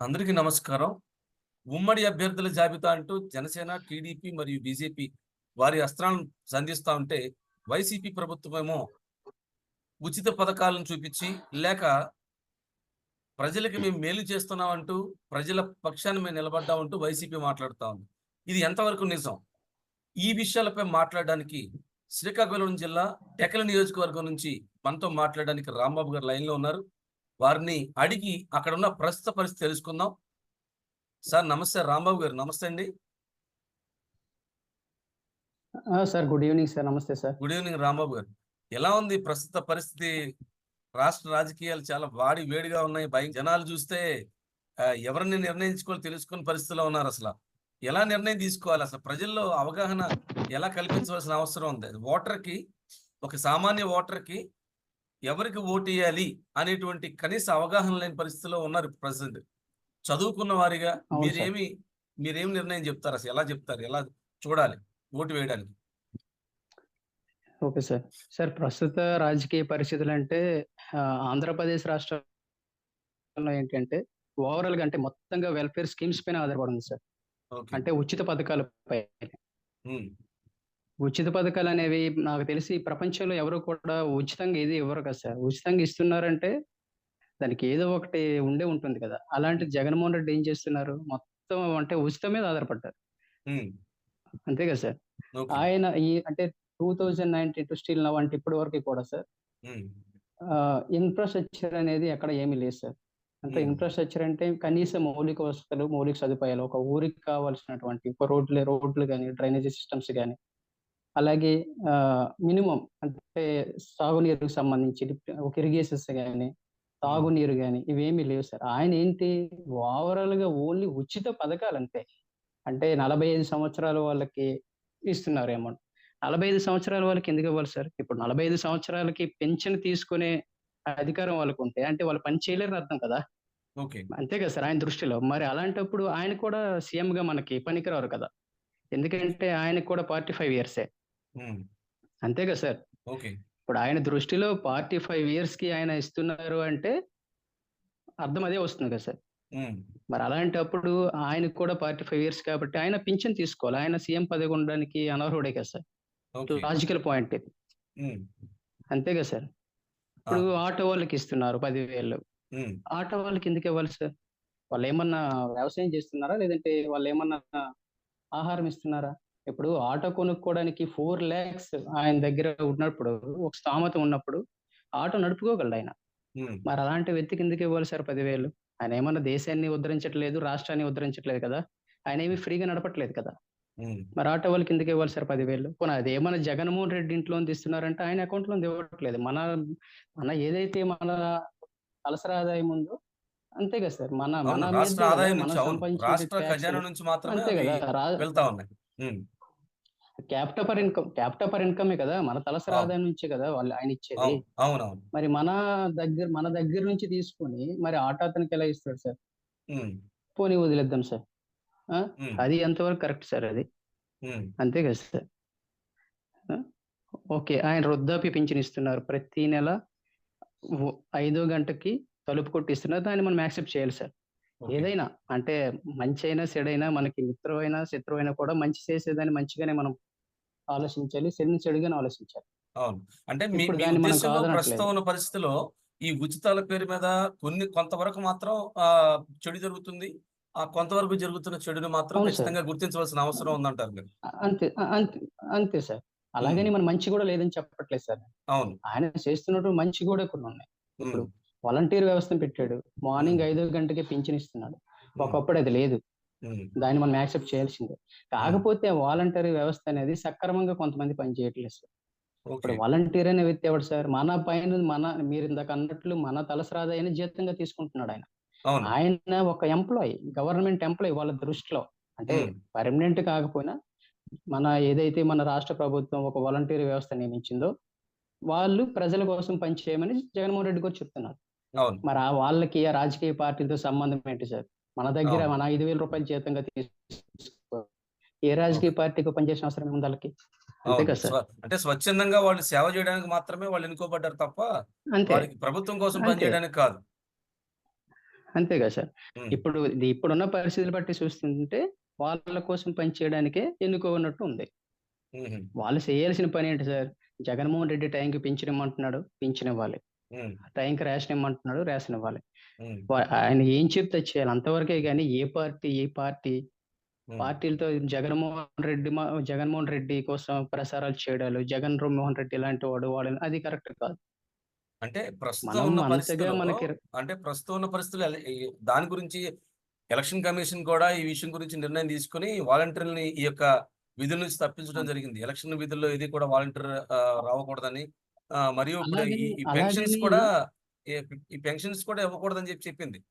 అందరికీ నమస్కారం. ఉమ్మడి అభ్యర్థుల జాబితా అంటూ జనసేన టీడీపీ మరియు బీజేపీ వారి అస్త్రాలను సంధిస్తా ఉంటే వైసీపీ ప్రభుత్వమేమో ఉచిత పథకాలను చూపించి లేక ప్రజలకి మేము మేలు చేస్తున్నామంటూ ప్రజల పక్షాన్ని మేము నిలబడ్డామంటూ వైసీపీ మాట్లాడుతా ఉంది. ఇది ఎంతవరకు నిజం? ఈ విషయాలపై మాట్లాడడానికి శ్రీకాకుళం జిల్లా టెకల నియోజకవర్గం నుంచి మనతో మాట్లాడడానికి రాంబాబు గారు లైన్లో ఉన్నారు. వారిని అడిగి అక్కడ ఉన్న ప్రస్తుత పరిస్థితి తెలుసుకుందాం. సార్ నమస్తే. రాంబాబు గారు నమస్తే అండి. Sir good evening sir. నమస్తే sir. Good evening Rambabu garu. ఎలా ఉంది ప్రస్తుత పరిస్థితి? రాష్ట్ర రాజకీయాలు చాలా వాడి వేడిగా ఉన్నాయి. భయం జనాలు చూస్తే ఎవరిని నిర్ణయించుకోవాలి తెలుసుకుని పరిస్థితిలో ఉన్నారు అసలు. ఎలా నిర్ణయం తీసుకోవాలి? అసలు ప్రజల్లో అవగాహన ఎలా కల్పించవలసిన అవసరం ఉంది? ఓటర్కి ఒక సామాన్య ఓటర్కి ఎవరికి ఓటు వేయాలి అనేటువంటి కనీస అవగాహన లేని పరిస్థితిలో ఉన్నారు ప్రజెంట్ చదువుకున్న వారిగా. మీరేమి మీరేం నిర్ణయం చెప్తారు అసలు? ఎలా చెప్తారు? ఎలా చూడాలి ఓటు వేయడానికి? Okay sir. సార్ ప్రస్తుత రాజకీయ పరిస్థితులు అంటే ఆంధ్రప్రదేశ్ రాష్ట్రంలో ఏంటంటే ఓవరాల్గా అంటే మొత్తంగా వెల్ఫేర్ స్కీమ్స్ పైన ఆధారపడి ఉంది సార్. అంటే ఉచిత పథకాలపై ఉమ్, ఉచిత పథకాలు అనేవి నాకు తెలిసి ప్రపంచంలో ఎవరు కూడా ఉచితంగా ఏది ఇవ్వరు కదా సార్. ఉచితంగా ఇస్తున్నారంటే దానికి ఏదో ఒకటి ఉండే ఉంటుంది కదా. అలాంటి జగన్మోహన్ రెడ్డి ఏం చేస్తున్నారు? మొత్తం అంటే ఉచితం మీద ఆధారపడ్డారు. అంతే కదా సార్. ఆయన ఈ అంటే two thousand nineteen to still now అంటే ఇప్పటి వరకు కూడా సార్. ఇన్ఫ్రాస్ట్రక్చర్ అనేది ఎక్కడ ఏమీ లేదు సార్. అంటే. ఇన్ఫ్రాస్ట్రక్చర్ అంటే కనీస మౌలిక వసతులు మౌలిక సదుపాయాలు ఒక ఊరికి కావాల్సినటువంటి ఒక రోడ్లు రోడ్లు కానీ డ్రైనేజీ సిస్టమ్స్ కానీ అలాగే మినిమం అంటే సాగునీరుకు సంబంధించి ఒక ఇరిగేషన్స్ కానీ తాగునీరు కానీ ఇవేమీ లేవు సార్. ఆయన ఏంటి ఓవరాల్గా ఓన్లీ ఉచిత పథకాలు అంతే అంటే నలభై ఐదు సంవత్సరాల వాళ్ళకి ఇస్తున్నారు అమౌంట్. నలభై ఐదు సంవత్సరాల వాళ్ళకి ఎందుకు ఇవ్వాలి సార్? ఇప్పుడు నలభై ఐదు సంవత్సరాలకి పెన్షన్ తీసుకునే అధికారం వాళ్ళకు ఉంటే అంటే వాళ్ళు పని చేయలేరని అర్థం కదా? ఓకే. అంతే కదా సార్ ఆయన దృష్టిలో. మరి అలాంటప్పుడు ఆయన కూడా సీఎం గా మనకి పనికిరారు కదా. ఎందుకంటే ఆయనకు కూడా ఫార్టీ ఫైవ్ ఇయర్సే. అంతే కదా సార్. ఓకే ఇప్పుడు ఆయన దృష్టిలో ఫార్టీ ఫైవ్ ఇయర్స్కి ఆయన ఇస్తున్నారు అంటే అర్థం అదే వస్తుంది కదా సార్. ఉమ్, మరి అలాంటప్పుడు ఆయనకు కూడా ఫార్టీ ఫైవ్ ఇయర్స్ కాబట్టి ఆయన పింఛన్ తీసుకోవాలి. ఆయన సీఎం పదవి ఉండడానికి అనర్హుడే కదా సార్. Logical point. ఇది ఉమ్, అంతే కదా సార్. ఇప్పుడు ఆటో వాళ్ళకి ఇస్తున్నారు పదివేలు. ఆటో వాళ్ళకి ఎందుకు ఇవ్వాలి సార్? వాళ్ళు ఏమన్నా వ్యవసాయం చేస్తున్నారా? లేదంటే వాళ్ళు ఏమన్నా ఆహారం ఇస్తున్నారా? ఇప్పుడు ఆటో కొనుక్కోవడానికి ఫోర్ ల్యాక్స్ ఆయన దగ్గర ఉన్నప్పుడు ఒక స్థామత ఉన్నప్పుడు ఆటో నడుపుకోగలడు ఆయన. మరి అలాంటి వ్యక్తికి ఎందుకు ఇవ్వాలి సార్ పదివేలు? ఆయన ఏమన్నా దేశాన్ని ఉద్ధరించట్లేదు రాష్ట్రాన్ని ఉద్ధరించట్లేదు కదా? ఆయన ఏమి ఫ్రీగా నడపట్లేదు కదా? మరి ఆటో వాళ్ళకి ఎందుకు ఇవ్వాలి సార్ పదివేలు? పోనీ అది ఏమన్నా జగన్మోహన్ రెడ్డి ఇంట్లో ఇస్తున్నారంటే ఆయన అకౌంట్లో ఇవ్వట్లేదు. మన మన ఏదైతే మన తలసరి ఆదాయం ఉందో అంతే కదా సార్. మన మన రాష్ట్ర ఆదాయం నుంచి రాష్ట్ర ఖజానా నుంచి మాత్రమే అంతే కదా. వెళ్తా ఉన్నాయి. ఉమ్, capital per income capital per ఇన్కమే కదా. మన తలసరి. ఆదాయం నుంచే కదా వాళ్ళు ఆయన ఇచ్చేది. అవునవును. మరి మన దగ్గర మన దగ్గర నుంచి తీసుకొని మరి ఆటో అతనికి ఎలా ఇస్తాడు సార్? పోనీ వదిలేద్దాం సార్. అది ఎంతవరకు కరెక్ట్ సార్ అది? అంతే కదా సార్? ఓకే. ఆయన వృద్ధాప్య పింఛన్ ఇస్తున్నారు. ప్రతి నెల ఐదో గంటకి తలుపు కొట్టిస్తున్నారు. దాన్ని మనం యాక్సెప్ట్ చేయాలి సార్. ఏదైనా అంటే మంచి అయినా చెడైనా మనకి మిత్రువైనా శత్రువైనా కూడా మంచి చేసేదాన్ని మంచిగానే మనం ఆలోచించాలి చెడుని చెడుగానే ఆలోచించాలి. అవును. అంటే. ప్రస్తుతం ఉన్న పరిస్థితిలో ఈ ఉచితాల పేరు మీద కొన్ని కొంతవరకు మాత్రం ఆ చెడు జరుగుతుంది. ఆ కొంతవరకు జరుగుతున్న చెడుని మాత్రం. ఖచ్చితంగా గుర్తించవలసిన అవసరం ఉందంటారు మీరు. అంతే అంతే అంతే సార్. అలాగని మన మంచి కూడా లేదని చెప్పట్లేదు సార్. అవును. ఆయన చేస్తున్నట్టు మంచి కూడా కొన్ని ఉన్నాయి. ఇప్పుడు వాలంటీర్ వ్యవస్థను పెట్టాడు. మార్నింగ్ ఐదో గంటకే పింఛన్ ఇస్తున్నాడు. ఒకప్పుడు అది లేదు. దాన్ని మనం యాక్సెప్ట్ చేయాల్సిందే. కాకపోతే వాలంటరీ వ్యవస్థ అనేది సక్రమంగా కొంతమంది పనిచేయట్లేదు సార్. ఇప్పుడు వాలంటీర్ అనే వ్యక్తి ఎవడు సార్? మన పైన మన మీరు ఇందాక అన్నట్లు మన తలసరి ఆదాయాన్ని జీతంగా తీసుకుంటున్నాడు ఆయన. ఆయన ఒక ఎంప్లాయీ గవర్నమెంట్ ఎంప్లాయీ వాళ్ళ దృష్టిలో. అంటే పర్మనెంట్ కాకపోయినా మన ఏదైతే మన రాష్ట్ర ప్రభుత్వం ఒక వాలంటీర్ వ్యవస్థ నియమించిందో వాళ్ళు ప్రజల కోసం పనిచేయమని జగన్మోహన్ రెడ్డి గారు చెప్తున్నారు. మరి ఆ వాళ్ళకి ఆ రాజకీయ పార్టీతో సంబంధం ఏంటి సార్? మన దగ్గర. మన ఐదు వేల రూపాయలు జీతంగా తీసుకో ఏ రాజకీయ పార్టీకి పనిచేసిన అవసరం ఉంది వాళ్ళకి? అంటే స్వచ్ఛందంగా వాళ్ళు సేవ చేయడానికి మాత్రమే వాళ్ళు ఎన్నుకోబడ్డారు తప్ప ప్రభుత్వం కోసం. పనిచేయడానికి కాదు. అంతే కదా సార్. ఇప్పుడు ఇప్పుడున్న పరిస్థితులు బట్టి చూస్తుంటే వాళ్ళ కోసం పనిచేయడానికే ఎన్నుకోన్నట్టు ఉంది. వాళ్ళు చేయాల్సిన పని ఏంటి సార్? జగన్మోహన్ రెడ్డి టైంకి పింఛన్ ఇమ్మంటున్నాడు పింఛన్ ఇవ్వాలి టైంకి రేషన్ ఇమ్మంటున్నాడు రేషన్ ఇవ్వాలి వా- ఆయన ఏం చెప్తే చేయాలి. అంతవరకే కానీ ఏ పార్టీ ఏ పార్టీ. పార్టీలతో జగన్మోహన్ రెడ్డి మా- జగన్మోహన్ రెడ్డి కోసం ప్రసారాలు చేయడాలు జగన్ మోహన్ రెడ్డి ఇలాంటి వాడు వాడు అది కరెక్ట్ కాదు. అంటే ప్రస్తుతం మనం ఉన్న అంతగా పరిస్థితుల్లో మనకి అంటే ప్రస్తుతం ఉన్న పరిస్థితులు ఎల- ఈ- దాని గురించి ఎలక్షన్ కమిషన్ కూడా ఈ విషయం గురించి నిర్ణయం తీసుకుని వాలంటీర్ని ఈ యొక్క విధుల నుంచి తప్పించడం జరిగింది. ఎలక్షన్ విధుల్లో ఇది కూడా వాలంటీర్ రావకూడదని. ఆ, మరియు ఇప్పుడు ఈ అలాగని- ఈ పెన్షన్స్ అలాగని- కూడా ఈ- పెన్షన్స్ కూడా ఇవ్వకూడదని చెప్పి చెప్పింది.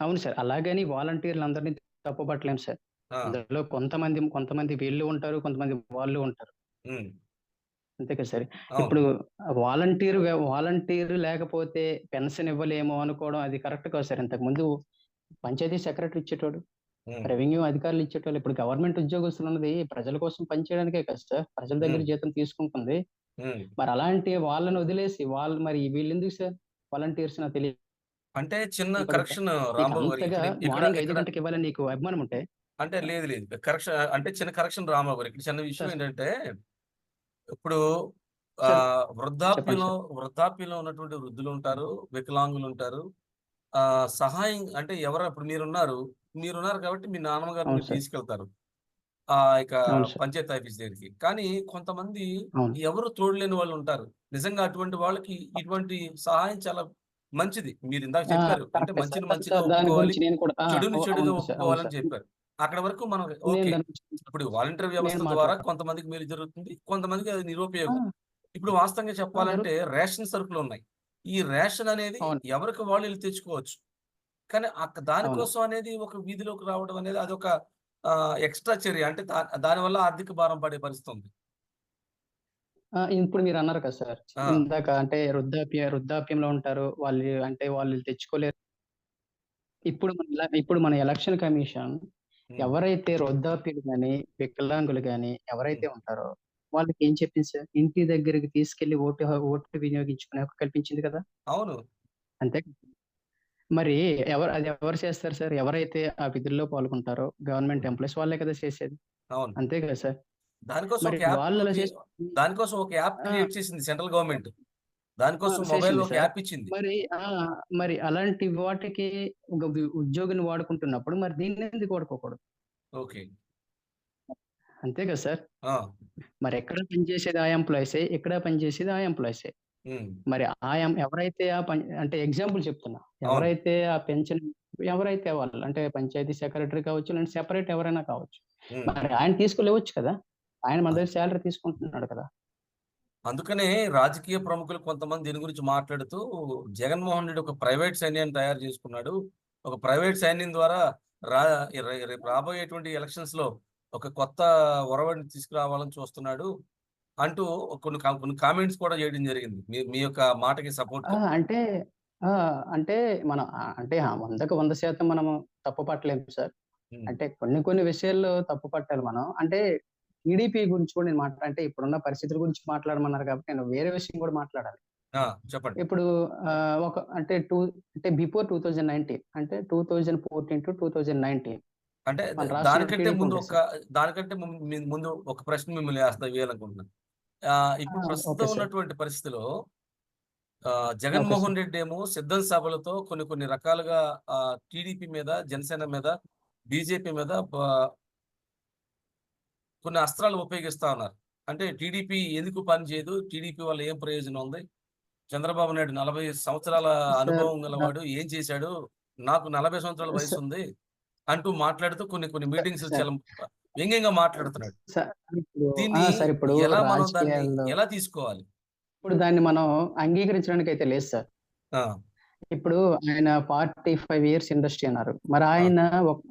అవును సార్. అలాగని వాలంటీర్లు అందరినీ తప్పుపట్టలేం సార్. అందులో కొంతమంది కొంతమంది వీళ్ళు ఉంటారు కొంతమంది వాళ్ళు ఉంటారు. అంతే కదా సార్. ఇప్పుడు వాలంటీర్ వాలంటీర్ లేకపోతే పెన్షన్ ఇవ్వలేమో అనుకోవడం అది కరెక్ట్ కాదు సార్. ఇంతకు ముందు పంచాయతీ సెక్రటరీ ఇచ్చేటోడు రెవెన్యూ అధికారులు ఇచ్చేటోళ్ళు. ఇప్పుడు గవర్నమెంట్ ఉద్యోగస్తులు ఉన్నది ప్రజల కోసం పనిచేయడానికే కదా సార్. ప్రజల దగ్గర. జీతం తీసుకుంటుంది. మరి అలాంటి వాళ్ళని వదిలేసి వాళ్ళు మరి వీళ్ళు ఎందుకు సార్? వాలంటీర్స్ నాకు తెలియదు అంటే చిన్న కరెక్షన్ మార్నింగ్ ఐదు ఇవ్వాలని నీకు అభిమానం ఉంటే? అంటే లేదు లేదు. కరెక్షన్ అంటే చిన్న కరెక్షన్ రాంబాబు గారు. ఇక్కడ చిన్న విషయం. ఏంటంటే ఇప్పుడు వృద్ధాప్యంలో వృద్ధాప్యంలో ఉన్నటువంటి వృద్ధులు ఉంటారు వికలాంగులు ఉంటారు. ఆ సహాయం అంటే ఎవరు ఇప్పుడు మీరున్నారు మీరున్నారు కాబట్టి మీ నాన్నగారు. తీసుకెళ్తారు. ఆ ఇక సార్. పంచాయతీ ఆఫీస్ దగ్గరికి కానీ కొంతమంది. ఎవరు తోడులేని వాళ్ళు ఉంటారు నిజంగా అటువంటి వాళ్ళకి ఇటువంటి సహాయం చాలా మంచిది మీరు ఇందాక చెప్పారు అంటే మంచిని. మంచిగా ఒప్పుకోవాలి చెడుని చెడుగా ఒప్పుకోవాలని. చెప్పారు అక్కడ వరకు మనం ఓకే ఇప్పుడు వాలంటీర్ వ్యవస్థ ద్వారా. కొంతమందికి మేలు జరుగుతుంది కొంతమందికి అది నిరుపయోగం ఇప్పుడు వాస్తవంగా చెప్పాలంటే రేషన్ సరుకులు ఉన్నాయి ఈ రేషన్ అనేది. ఎవరికి వాళ్ళు వెళ్ళి తెచ్చుకోవచ్చు కానీ దానికోసం. అనేది ఒక వీధిలోకి రావడం అనేది అదొక ఎక్స్ట్రా చర్య అంటే దానివల్ల ఆర్థిక భారం పడే పరిస్థితి ఉంది. ఇప్పుడు మీరు అన్నారు కదా సార్. ఇందాక అంటే వృద్ధాప్య వృద్ధాప్యంలో ఉంటారు. వాళ్ళు అంటే వాళ్ళు తెచ్చుకోలేరు. ఇప్పుడు మన ఇప్పుడు మన ఎలక్షన్ కమిషన్ ఎవరైతే వృద్ధాప్యులు కానీ వికలాంగులు కానీ ఎవరైతే ఉంటారో వాళ్ళకి ఏం చెప్పింది సార్? ఇంటి దగ్గరికి తీసుకెళ్ళి ఓటు ఓటు వినియోగించుకునే హక్కు కల్పించింది కదా? అవును. అంతే. మరి ఎవరు అది ఎవరు చేస్తారు సార్? ఎవరైతే ఆ విధుల్లో పాల్గొంటారో గవర్నమెంట్ ఎంప్లాయీస్ వాళ్ళే కదా చేసేది. అవును. అంతే కదా సార్? దానికోసం వాళ్ళు దానికోసం ఒక యాప్. క్రియేట్ చేసింది సెంట్రల్ గవర్నమెంట్. దానికోసం మొబైల్ ఒక. యాప్ ఇచ్చింది. మరి మరి అలాంటి వాటికి ఉద్యోగిని వాడుకుంటున్నప్పుడు మరి దీన్ని ఎందుకు వాడుకోకూడదు? ఓకే. అంతే కదా సార్? మరి ఎక్కడ పనిచేసేది ఆ ఎంప్లాయీసే? ఎక్కడ పనిచేసేది ఆ ఎంప్లాయీసే? మరి ఆ ఎం- ఎవరైతే ఆ అంటే ఎగ్జాంపుల్ చెప్తున్నా. ఎవరైతే ఆ పెన్షన్ ఎవరైతే వాళ్ళు అంటే పంచాయతీ సెక్రటరీ కావచ్చు లేదంటే సెపరేట్ ఎవరైనా కావచ్చు. మరి ఆయన తీసుకెళ్ళవచ్చు కదా? ఆయన మన దగ్గర శాలరీ తీసుకుంటున్నాడు కదా? అందుకనే రాజకీయ ప్రముఖులు కొంతమంది దీని గురించి మాట్లాడుతూ జగన్మోహన్ రెడ్డి ఒక ప్రైవేట్ సైన్యాన్ని తయారు చేసుకున్నాడు. ఒక ప్రైవేట్ సైన్యం ద్వారా రే- రేపు రాబోయేటువంటి ఎలక్షన్స్లో ఒక కొత్త ఒరవడిని తీసుకురావాలని చూస్తున్నాడు. అంటూ కొన్ని కా- కొన్ని కామెంట్స్ కూడా చేయడం జరిగింది. మీ మీ యొక్క మాటకి సపోర్ట్ అంటే ఆ, అంటే మనం అంటే వందకు వంద శాతం మనము తప్పు పట్టలేము సార్. అంటే కొన్ని కొన్ని విషయాల్లో తప్పు పట్టాలి మనం. అంటే టీడీపీ గురించి కూడా నేను మాట్లా అంటే ఇప్పుడున్న పరిస్థితుల గురించి మాట్లాడమన్నారు కాబట్టి నేను వేరే విషయం కూడా మాట్లాడాలి. చెప్పండి. ఇప్పుడు ఒక అంటే టూ అంటే బిఫోర్ టూ థౌజండ్ నైన్టీన్ అంటే two thousand fourteen to two thousand nineteen అంటే మన రాష్ట్రంలో దానికంటే టీడీపీ ముందు ఒక దానికంటే ము- మీ- ముందు ఒక ప్రశ్న మిమ్మల్ని వేస్తా వేయాలనుకుంటున్నాను. ఇప్పుడు ప్రస్తుతం. ఉన్నటువంటి పరిస్థితిలో జగన్మోహన్ రెడ్డి ఏమో సిద్ధం సభలతో కొన్ని కొన్ని రకాలుగా టీడీపీ మీద జనసేన మీద బీజేపీ మీద కొన్ని అస్త్రాలు ఉపయోగిస్తా ఉన్నారు. అంటే టీడీపీ ఎందుకు పని చేయదు? టీడీపీ వల్ల ఏం ప్రయోజనం ఉంది? చంద్రబాబు నాయుడు నలభై సంవత్సరాల సార్, అనుభవం గలవాడు ఏం చేశాడు? నాకు నలభై సంవత్సరాల వయసు. ఉంది అంటూ మాట్లాడుతూ కొన్ని కొన్ని మీటింగ్స్ వ్యంగ్యంగా మాట్లాడుతున్నాడు. సార్ ఇప్పుడు ఆ, దీన్ని ఎలా మనం దాన్ని ఎలా తీసుకోవాలి? ఇప్పుడు దాన్ని మనం అంగీకరించడానికి అయితే లేదు సార్. ఇప్పుడు ఆయన ఫార్టీ ఫైవ్ ఇయర్స్ ఇండస్ట్రీ అన్నారు. మరి ఆయన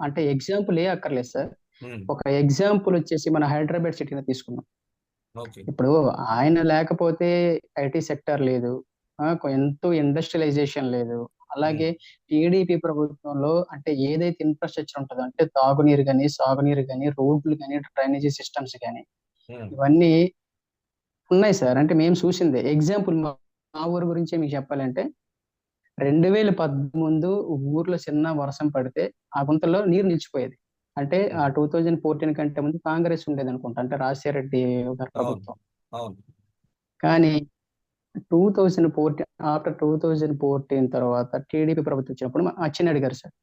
అంటే ఎగ్జాంపుల్ ఏ అక్కర్లేదు సార్. ఒక ఎగ్జాంపుల్ వచ్చేసి మన హైదరాబాద్ సిటీని తీసుకున్నాం ఇప్పుడు ఆయన లేకపోతే ఐటీ సెక్టర్ లేదు. ఎంతో ఇండస్ట్రియలైజేషన్ లేదు. అలాగే టీడీపీ ప్రభుత్వంలో అంటే ఏదైతే ఇన్ఫ్రాస్ట్రక్చర్ ఉంటుందో అంటే తాగునీరు కానీ సాగునీరు కానీ రోడ్లు కానీ డ్రైనేజీ సిస్టమ్స్ కానీ ఇవన్నీ ఉన్నాయి సార్. అంటే మేము చూసిందే. ఎగ్జాంపుల్ మా ఊరు గురించే మీకు చెప్పాలంటే రెండు వేల పదమూడు ఊర్లో చిన్న వర్షం పడితే ఆ గుంతలో నీరు నిలిచిపోయేది. అంటే ఆ టూ థౌజండ్ ఫోర్టీన్ కంటే ముందు కాంగ్రెస్ ఉండేది అనుకుంటా అంటే రాజశేఖర రెడ్డి గారి ప్రభుత్వం. కానీ two thousand fourteen after two thousand fourteen తర్వాత టీడీపీ ప్రభుత్వం వచ్చినప్పుడు మా అచ్చెన్నాయుడు గారు సార్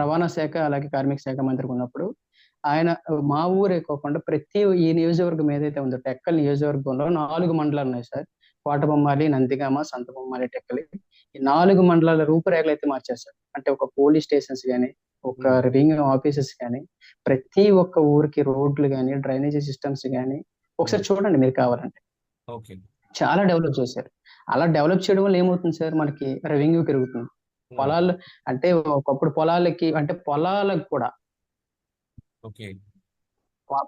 రవాణా శాఖ అలాగే కార్మిక శాఖ మంత్రి ఉన్నప్పుడు ఆయన మా ఊరే కాకుండా ప్రతి ఈ నియోజకవర్గం ఏదైతే ఉందో టెక్కల్ నియోజకవర్గంలో నాలుగు మండలాలు ఉన్నాయి సార్. కోటబొమ్మాలి నందిగామ సంతబొమ్మాలి టెక్కలి ఈ నాలుగు మండలాల రూపురేఖలు అయితే మార్చారు సార్. అంటే ఒక పోలీస్ స్టేషన్స్ కానీ ఒక. రెవెన్యూ ఆఫీసెస్ కానీ ప్రతి ఒక్క ఊరికి రోడ్లు కానీ డ్రైనేజీ సిస్టమ్స్ కానీ ఒకసారి చూడండి మీరు కావాలంటే. ఓకే. చాలా డెవలప్ చేశారు. అలా డెవలప్ చేయడం వల్ల ఏమవుతుంది సార్? మనకి రెవెన్యూ పెరుగుతుంది. పొలాలు అంటే ఒకప్పుడు పొలాలకి అంటే పొలాలకు కూడా ఓకే.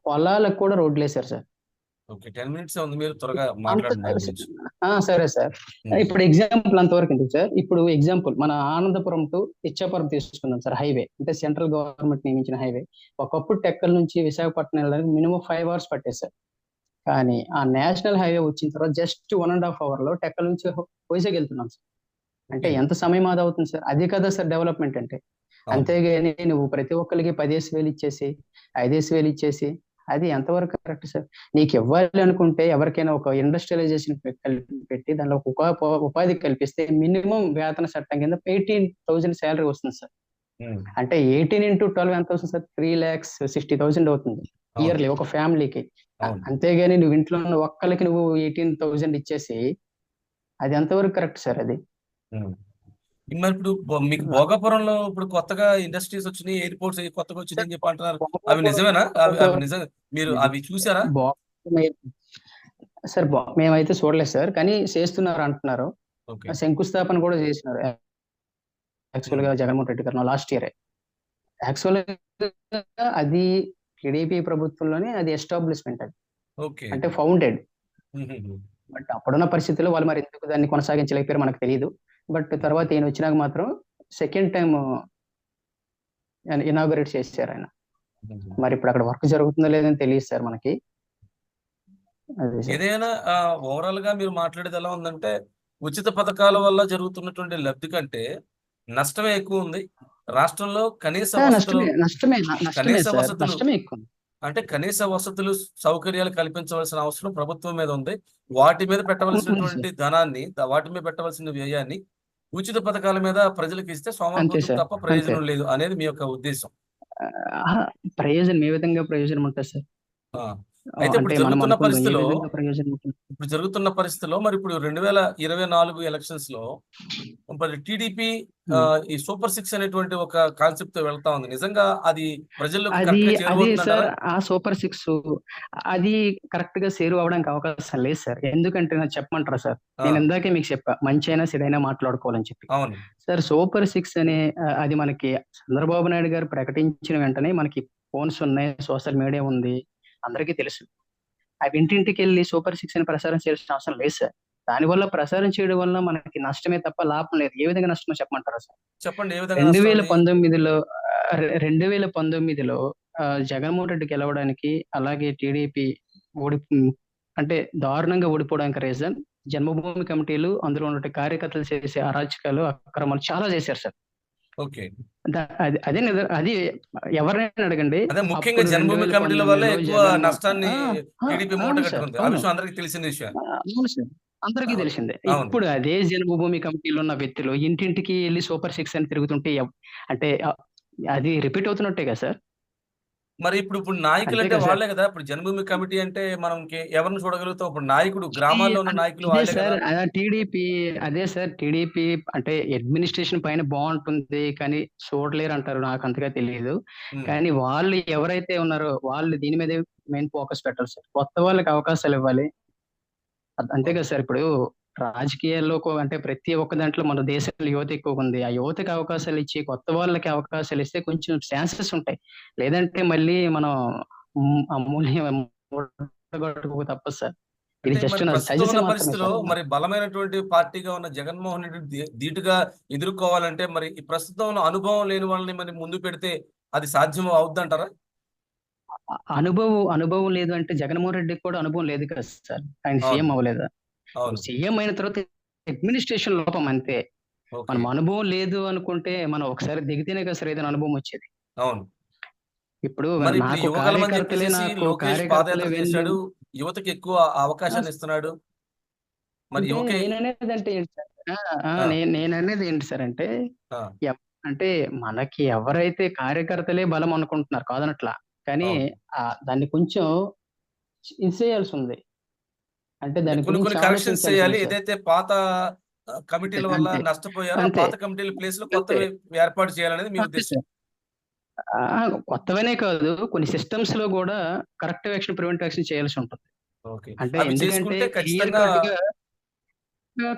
పొలాలకు కూడా రోడ్లు వేశారు సార్. ఓకే. టెన్ మినిట్స్ ఉంది. మీరు త్వరగా మాట్లాడండి. సరే సార్. ఇప్పుడు ఎగ్జాంపుల్ అంతవరకు ఎందుకు సార్? ఇప్పుడు ఎగ్జాంపుల్ మన ఆనందపురం టు ఇచ్చాపురం తీసుకున్నాం సార్ హైవే. అంటే సెంట్రల్ గవర్నమెంట్ నియమించిన హైవే. ఒకప్పుడు టెక్కల్ నుంచి విశాఖపట్నం వెళ్ళడానికి మినిమం ఫైవ్ అవర్స్ పట్టేది సార్. కానీ ఆ నేషనల్ హైవే వచ్చిన తర్వాత జస్ట్ వన్ అండ్ హాఫ్ అవర్లో టెక్కల్ నుంచి వైజాగ్ వెళ్తున్నాం సార్ అంటే. ఎంత సమయం ఆదా అవుతుంది సార్ అది కదా సార్ డెవలప్మెంట్ అంటే. అంతేగాని నువ్వు ప్రతి ఒక్కరికి పదేసి వేలు ఇచ్చేసి ఐదేసి వేలు ఇచ్చేసి అది ఎంతవరకు కరెక్ట్ సార్ నీకు ఇవ్వాలి అనుకుంటే ఎవరికైనా ఒక ఇండస్ట్రియలైజేషన్ పెట్టి దానిలో ఒక ఉపా- ఉపాధి కల్పిస్తే మినిమం వేతన చట్టం కింద ఎయిటీన్ థౌసండ్ శాలరీ వస్తుంది సార్ అంటే ఎయిటీన్ ఇంటూ ట్వెల్వ్ ఎంత వస్తుంది sir three lakhs sixty thousand అవుతుంది. ఇయర్లీ ఒక ఫ్యామిలీకి. అంతేగాని నువ్వు ఇంట్లో ఉన్న ఒక్కరికి నువ్వు ఎయిటీన్ థౌసండ్ ఇచ్చేసి అది ఎంతవరకు కరెక్ట్ సార్ అది. మరి ఇప్పుడు మీకు భోగాపురంలో ఇప్పుడు కొత్తగా ఇండస్ట్రీస్ వచ్చినాయి ఎయిర్పోర్ట్స్ కొత్తగా వచ్చినాయి అని చెప్పి అంటున్నారు. అవి నిజమేనా? అవి అవి నిజం మీరు అవి చూసారా? సార్ మేమైతే చూడలేదు సార్ కానీ చేస్తున్నారు అంటున్నారు. శంకుస్థాపన కూడా చేసినారు. యాక్చువల్గా జగన్మోహన్ రెడ్డి గారు లాస్ట్ ఇయర్. యాక్చువల్గా అది టీడీపీ ప్రభుత్వంలోనే అది ఎస్టాబ్లిష్మెంట్ అది. ఓకే. అంటే ఫౌండెడ్. బట్ అప్పుడున్న పరిస్థితుల్లో వాళ్ళు మరి ఎందుకు దాన్ని కొనసాగించలేకపోయారు మనకు తెలియదు బట్ తర్వాత ఈయన వచ్చినాక మాత్రం సెకండ్ టైం ఇనాగరేట్ చేశారు ఆయన. మరి ఇప్పుడు అక్కడ వర్క్ జరుగుతుందో లేదని తెలియదు సార్ మనకి. ఏదైనా ఓవరాల్గా మీరు మాట్లాడేది ఎలా ఉందంటే ఉచిత పథకాల వల్ల జరుగుతున్నటువంటి లబ్ధి కంటే నష్టమే ఎక్కువ ఉంది. రాష్ట్రంలో కనీస కనీస వసతులు అంటే కనీస వసతులు సౌకర్యాలు కల్పించవలసిన అవసరం ప్రభుత్వం మీద ఉంది. వాటి మీద పెట్టవలసినటువంటి ధనాన్ని వాటి మీద పెట్టవలసిన వ్యయాన్ని ఉచిత పథకాల మీద ప్రజలకు ఇస్తే సార్, తప్ప ప్రయోజనం లేదు అనేది మీ యొక్క ఉద్దేశం. ప్రయోజనం ఏ విధంగా ప్రయోజనం ఉంటుంది సార్? ఆ. అయితే ఇప్పుడు జరుగుతున్న పరిస్థితిలో ఇప్పుడు జరుగుతున్న పరిస్థితిలో మరి ఇప్పుడు రెండు వేల ఇరవై నాలుగు ఎలక్షన్స్లో మరి టీడీపీ ఈ సూపర్ సిక్స్ అనేటువంటి ఒక కాన్సెప్ట్తో వెళ్తా ఉంది. నిజంగా అది చేరబోతుందంటారా సార్ ఆ సూపర్ సిక్స్ అది కరెక్ట్గా సేరు అవడానికి అవకాశం లేదు సార్. ఎందుకంటే నాకు చెప్పమంటారా సార్? నేను ఇందాకే మీకు చెప్పా మంచి అయినా చెడైనా మాట్లాడుకోవాలని చెప్పి. అవును. సార్ సూపర్ సిక్స్ అనే అది మనకి చంద్రబాబు నాయుడు గారు ప్రకటించిన వెంటనే మనకి ఫోన్స్ ఉన్నాయి సోషల్ మీడియా ఉంది. అందరికీ తెలుసు. అవి ఇంటింటికి వెళ్ళి సూపర్ సిక్స్ అని ప్రసారం చేయాల్సిన అవసరం లేదు సార్. దానివల్ల ప్రసారం చేయడం వల్ల మనకి నష్టమే తప్ప లాభం లేదు. ఏ విధంగా నష్టమో చెప్పమంటారా సార్? చెప్పండి రెండు వేల? పంతొమ్మిదిలో రెండు వేల పంతొమ్మిదిలో జగన్మోహన్ రెడ్డి గెలవడానికి అలాగే టీడీపీ ఓడి అంటే దారుణంగా ఓడిపోవడానికి రీజన్ జన్మభూమి కమిటీలు అందులో ఉన్న కార్యకర్తలు చేసే అరాచకాలు అక్రమాలు చాలా చేశారు సార్. ఓకే అది అదే నిజ- అది ఎవరైనా అడగండి అదే ముఖ్యంగా జన్మభూమి 2019 కమిటీల వల్ల ఎక్కువ నష్టాన్ని టీడీపీ మూట కట్టుకుంది ఆ. విషయం అందరికీ తెలిసిన విషయం అందరికీ. తెలిసిందే. ఇప్పుడు అదే జన్మభూమి కమిటీలో ఉన్న వ్యక్తులు ఇంటింటికి వెళ్ళి సూపర్ సిక్స్ అని తిరుగుతుంటే అంటే అది రిపీట్ అవుతున్నట్టే కదా సార్ మరి ఇప్పుడు ఇప్పుడు నాయకులు అంటే. వాళ్ళే కదా. ఇప్పుడు జన్మభూమి కమిటీ అంటే మనం ఎవరిని చూడగలుగుతాం? ఇప్పుడు నాయకుడు గ్రామాల్లో ఉన్న నాయకులు వాళ్ళే సార్ కదా. టీడీపీ అదే సార్ టీడీపీ అంటే అడ్మినిస్ట్రేషన్ పైన బాగుంటుంది కానీ చూడలేరు అంటారు నాకు అంతగా తెలియదు కానీ వాళ్ళు ఎవరైతే ఉన్నారో వాళ్ళు దీని మీద మెయిన్ ఫోకస్ పెట్టాలి సార్. కొత్త వాళ్ళకి అవకాశాలు ఇవ్వాలి. అంతే కదా సార్. ఇప్పుడు రాజకీయాల్లో అంటే ప్రతి ఒక్క దాంట్లో మన దేశంలో యువత ఎక్కువ ఉంది. ఆ యువతకి అవకాశాలు ఇచ్చి కొత్త వాళ్ళకి అవకాశాలు ఇస్తే కొంచెం ఛాన్సెస్ ఉంటాయి. లేదంటే మళ్ళీ మనం అమూల్యం తప్పదు సార్. ఇది జస్ట్ పరిస్థితిలో మరి బలమైనటువంటి పార్టీగా ఉన్న జగన్మోహన్ రెడ్డి ధీటుగా ఎదుర్కోవాలంటే మరి ఈ ప్రస్తుతం ఉన్న అనుభవం లేని వాళ్ళని మరి ముందు పెడితే అది సాధ్యం అవుద్దంటారా? అనుభవం అనుభవం లేదు అంటే జగన్మోహన్ రెడ్డికి కూడా అనుభవం లేదు కదా సార్. ఆయన. సీఎం అవ్వలేదా? సీఎం అయిన తర్వాత అడ్మినిస్ట్రేషన్ లోపం అంతే. మనం అనుభవం లేదు అనుకుంటే మనం ఒకసారి దిగితేనే కదా సార్ ఏదైనా అనుభవం వచ్చేది. అవును. ఇప్పుడు నాకు కార్యకర్తలే నాకు యువతకి ఎక్కువ అవకాశాన్ని ఇస్తున్నాడు. మరి నేను అనేది అంటే ఏంటి సార్ ఆ, ఆ, ఆ. నేను నేను అనేది ఏంటి సార్ అంటే అంటే మనకి ఎవరైతే కార్యకర్తలే బలం అనుకుంటున్నారు కాదనట్లా కానీ దాన్ని కొంచెం ఇన్సేయాల్సి ఉంది. అంటే దాని కొన్ని కొన్ని కరెక్షన్స్ చేయాలి. ఏదైతే పాత కమిటీల వల్ల. నష్టపోయారో. పాత కమిటీల ప్లేస్లో కొత్తవి ఏర్పాటు చేయాలనేది మీ ఉద్దేశం కొత్తవనే కాదు కొన్ని సిస్టమ్స్లో కూడా కరెక్టివ్ యాక్షన్ ప్రివెంటివ్ యాక్షన్ చేయాల్సి ఉంటుంది అంటే ఎందుకంటే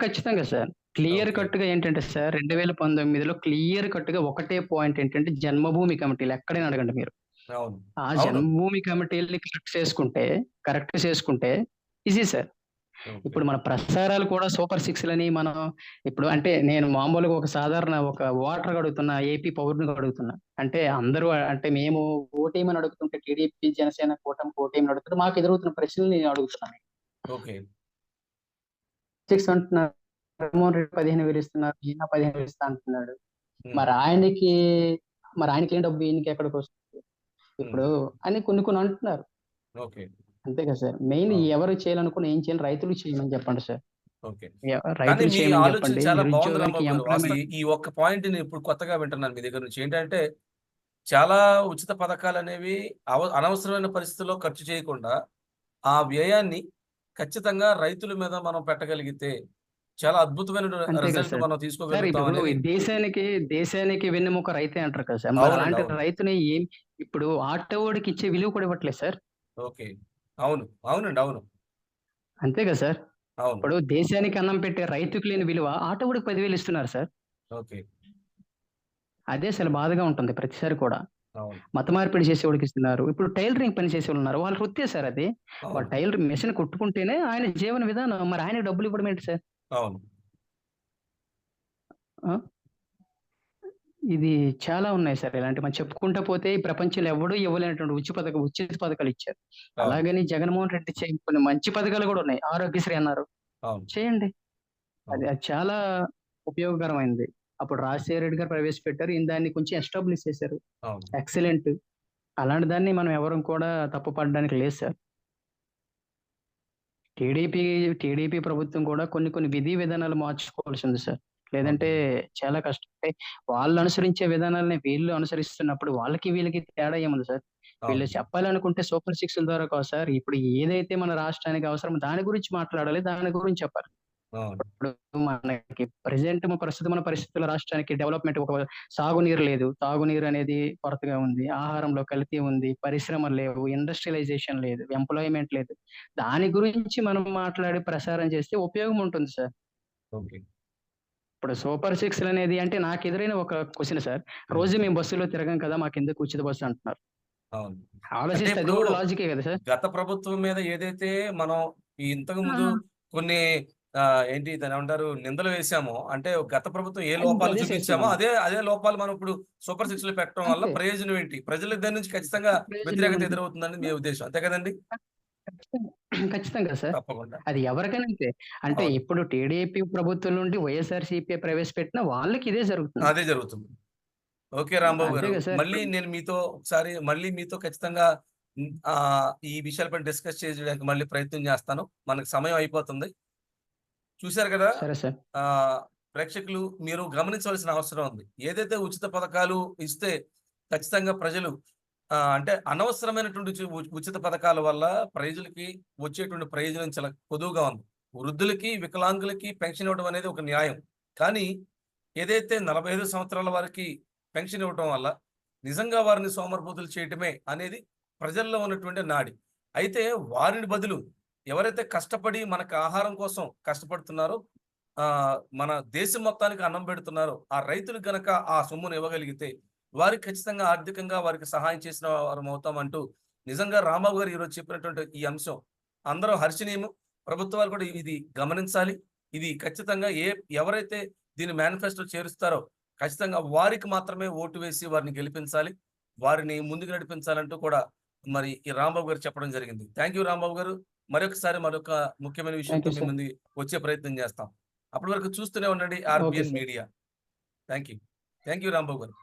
ఖచ్చితంగా సార్ క్లియర్. కట్గా ఏంటంటే సార్ రెండు వేల పంతొమ్మిదిలో క్లియర్ కట్గా ఒకటే పాయింట్ ఏంటంటే జన్మభూమి కమిటీలు ఎక్కడైనా అడగండి మీరు ఆ. జన్మభూమి కమిటీల్ని కరెక్ట్ చేసుకుంటే కరెక్ట్ చేసుకుంటే ఈజీ సార్. ఇప్పుడు మన ప్రసారాలు కూడా సూపర్ సిక్స్ లని మనం ఇప్పుడు అంటే నేను మామూలుగా ఒక సాధారణ ఒక ఓటర్ అడుగుతున్నా ఏపీ పౌరుని అడుగుతున్నా అంటే అందరూ అంటే మేము ఓటేమని అడుగుతుంటే టీడీపీ జనసేన కూటమి ఓటేమని అడుగుతుంటే మాకు ఎదురవుతున్న ప్రశ్నలు నేను అడుగుతున్నాను. ఓకే. సిక్స్ అంటున్నారు జగన్మోహన్ రెడ్డి పదిహేను వేలు ఇస్తున్నారు ఈయన పదిహేను వేలు ఇస్తా అంటున్నాడు మరి ఆయనకి మరి ఆయనకి ఏం డబ్బు ఈయనకి ఎక్కడికి వస్తుంది ఇప్పుడు అని కొన్ని కొన్ని అంటున్నారు ఓకే అంతే కదా సార్. మెయిన్. ఎవరు చేయాలనుకుని ఏం చేయాలి? రైతులు చేయమని చెప్పండి సార్. రైతులు చేయమని చెప్పండి. ఈ- ఒక్క పాయింట్ ఇప్పుడు కొత్తగా వింటున్నాను మీ దగ్గర నుంచి. ఏంటంటే చాలా ఉచిత పథకాలు అనేవి అనవసరమైన పరిస్థితుల్లో ఖర్చు చేయకుండా ఆ వ్యయాన్ని ఖచ్చితంగా రైతుల మీద మనం పెట్టగలిగితే చాలా అద్భుతమైన రిజల్ట్. మనం తీసుకోగలుగుతాం దేశానికి దేశానికి వెన్నెముక రైతే అంటారు కదా సార్. అలాంటి. రైతుని ఏం ఇప్పుడు ఆటోవాడికి ఇచ్చే విలువ కూడా ఇవ్వట్లేదు సార్. ఓకే. అవును. అవునండి అవును. అంతే కదా సార్? అవును. ఇప్పుడు దేశానికి అన్నం పెట్టే రైతుకు లేని విలువ ఆటోవాడికి పదివేలు ఇస్తున్నారు సార్. ఓకే. అదే అసలు బాధగా ఉంటుంది ప్రతిసారి కూడా. అవును. మత మార్పిడి చేసేవాడికి ఇస్తున్నారు. ఇప్పుడు టైలరింగ్ పని చేసేవాళ్ళు ఉన్నారు. వాళ్ళ వృత్తే సార్ అది. వాళ్ళ అవును టైలర్ మెషిన్ కుట్టుకుంటేనే ఆయన జీవన విధానం. మరి ఆయన డబ్బులు ఇవ్వడం ఏంటి సార్? అవును. ఇది చాలా ఉన్నాయి సార్. ఇలాంటి మనం చెప్పుకుంటా పోతే ఈ ప్రపంచంలో ఎవడూ ఇవ్వలేనటువంటి ఉచిత పథకం ఉచిత పథకాలు ఇచ్చారు. అలాగని జగన్మోహన్ రెడ్డి చేయ కొన్ని మంచి పథకాలు కూడా ఉన్నాయి. ఆరోగ్యశ్రీ అన్నారు. చేయండి. అది చాలా ఉపయోగకరమైనది అప్పుడు రాజశేఖర రెడ్డి గారు ప్రవేశపెట్టారు. దాన్ని కొంచెం ఎస్టాబ్లిష్ చేశారు. ఎక్సలెంట్. అలాంటి దాన్ని మనం ఎవరం కూడా తప్పు పడడానికి లేదు సార్. టీడీపీ టీడీపీ ప్రభుత్వం కూడా కొన్ని కొన్ని విధి విధానాలు మార్చుకోవాల్సి ఉంది సార్. లేదంటే చాలా కష్టం. అంటే వాళ్ళు అనుసరించే విధానాలని వీళ్ళు అనుసరిస్తున్నప్పుడు వాళ్ళకి వీళ్ళకి తేడా ఏముంది సార్? వీళ్ళు చెప్పాలనుకుంటే సూపర్ సిక్స్ ద్వారా కాదు సార్. ఇప్పుడు ఏదైతే మన రాష్ట్రానికి అవసరం దాని గురించి మాట్లాడాలి దాని గురించి చెప్పాలి. ఇప్పుడు మనకి ప్రజెంట్ ప్రస్తుతం మన పరిస్థితుల రాష్ట్రానికి డెవలప్మెంట్ ఒక సాగునీరు లేదు. తాగునీరు అనేది కొరతగా ఉంది. ఆహారంలో కల్తీ ఉంది. పరిశ్రమలు లేవు. ఇండస్ట్రియలైజేషన్ లేదు. ఎంప్లాయ్మెంట్ లేదు. దాని గురించి మనం మాట్లాడి ప్రసారం చేస్తే ఉపయోగం ఉంటుంది సార్. ఓకే. ఇప్పుడు సూపర్ సిక్స్ అనేది అంటే నాకు ఎదురైన ఒక క్వశ్చన్ సార్. రోజు మేము బస్సులో తిరగం కదా మాకు ఎందుకు ఉచిత బస్సు అంటున్నారు? అవును. ఆలోచిస్తే అది ఇప్పుడు కూడా లాజికే కదా సార్. గత ప్రభుత్వం మీద ఏదైతే మనం ఇంతకు ముందు కొన్ని ఏంటి దాని ఏమంటారు నిందలు వేసామో అంటే గత ప్రభుత్వం ఏ లోపాలు చూపించామో. అదే అదే లోపాలు మనం ఇప్పుడు సూపర్ సిక్స్లో పెట్టడం వల్ల. ప్రయోజనం ఏంటి? ప్రజల దగ్గర నుంచి ఖచ్చితంగా వ్యతిరేకత. ఎదురవుతుందని మీ ఉద్దేశం. అంతే కదండి? ఖచ్చితంగా. సార్. తప్పకుండా. అది ఎవరికైనా అంతే. అంటే. ఇప్పుడు టీడీపీ ప్రభుత్వం నుండి వైఎస్ఆర్ సిపి ప్రవేశపెట్టిన వాళ్ళకి ఇదే జరుగుతుంది. అదే జరుగుతుంది. ఓకే రాంబాబు గారు. మళ్ళీ నేను మీతో ఒకసారి మళ్ళీ మీతో ఖచ్చితంగా ఈ విషయాలపై డిస్కస్ చేయడానికి మళ్ళీ ప్రయత్నం చేస్తాను. మనకు సమయం అయిపోతుంది. చూశారు కదా? ప్రేక్షకులు మీరు గమనించవలసిన అవసరం ఉంది. ఏదైతే ఉచిత పథకాలు ఇస్తే ఖచ్చితంగా ప్రజలు అంటే అనవసరమైనటువంటి ఉచి- ఉచిత పథకాల వల్ల ప్రజలకి వచ్చేటువంటి ప్రయోజనం చాలా పొదువుగా ఉంది. వృద్ధులకి వికలాంగులకి పెన్షన్ ఇవ్వడం అనేది ఒక న్యాయం. కానీ ఏదైతే నలభై ఐదు సంవత్సరాల వారికి పెన్షన్ ఇవ్వడం వల్ల నిజంగా వారిని సోమరిపోతులు చేయటమే అనేది ప్రజల్లో ఉన్నటువంటి నాడి. అయితే వారిని బదులు ఎవరైతే కష్టపడి మనకు ఆహారం కోసం కష్టపడుతున్నారో మన దేశం మొత్తానికి అన్నం పెడుతున్నారో ఆ రైతులు గనక ఆ సొమ్మును ఇవ్వగలిగితే వారికి ఖచ్చితంగా ఆర్థికంగా వారికి సహాయం చేసిన వారం అవుతాం అంటూ నిజంగా రాంబాబు గారు ఈరోజు చెప్పినటువంటి ఈ అంశం. అందరూ హర్షణీయము. ప్రభుత్వాలు కూడా ఇది గమనించాలి. ఇది ఖచ్చితంగా ఏ ఎవరైతే దీని మేనిఫెస్టో చేరుస్తారో ఖచ్చితంగా వారికి మాత్రమే ఓటు వేసి వారిని గెలిపించాలి. వారిని ముందుకు నడిపించాలంటూ కూడా మరి ఈ రాంబాబు గారు చెప్పడం జరిగింది. థ్యాంక్ యూ రాంబాబు గారు. మరొకసారి మరొక ముఖ్యమైన విషయంతో మీ. ముందు వచ్చే ప్రయత్నం చేస్తాం. అప్పటి వరకు చూస్తూనే ఉండండి RBN. Media. Thank you thank you Rambabu garu.